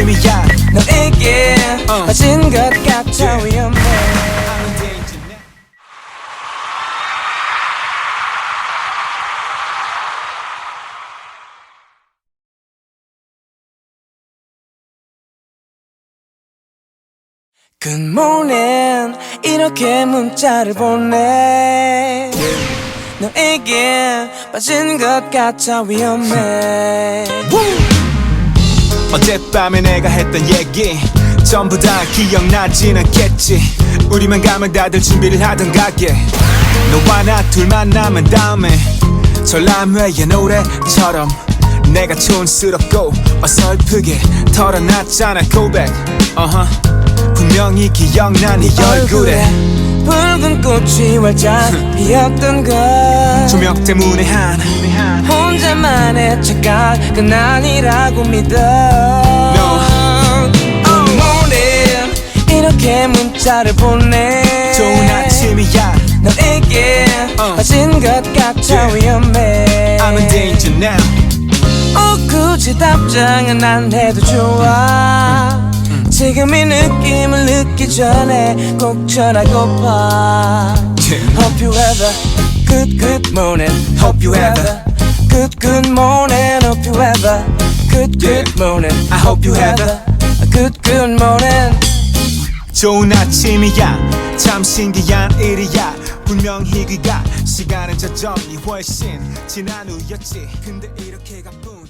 아침이야 너에게 어. 빠진 것 같아 위험해. Good morning. 이렇게 문자를 보내. 너에게 빠진 것 같아 위험해 어젯밤에 내가 했던 얘기 전부 다 기억나진 않겠지. 우리만 가면 다들 준비를 하던 가게. 너와 나 둘만 남은 다음에 전람회의 노래처럼 내가 촌스럽고 어설프게 털어놨잖아 고백. uh-huh. 분명히 기억나 네 얼굴에 붉은 꽃이 활짝 피었던 것 조명 때문에 한. 혼자만의 착각은 아니라고 믿어. Good morning 이렇게 문자를 보내. 좋은 아침이야. 너에게 어. 빠진 것 같아 Yeah. 위험해. I'm in danger now. 어, 굳이 답장은 안 해도 좋아 지금 이 느낌을 느끼 전에 꼭 전하고파. Hope you have a good good morning Hope you have a good good morning Hope you have a good good morning I hope you have a good good morning 좋은 아침이야 참 신기한 일이야 분명히 귀가 시간은 저전이 훨씬 지난 후였지 근데 이렇게 가뿐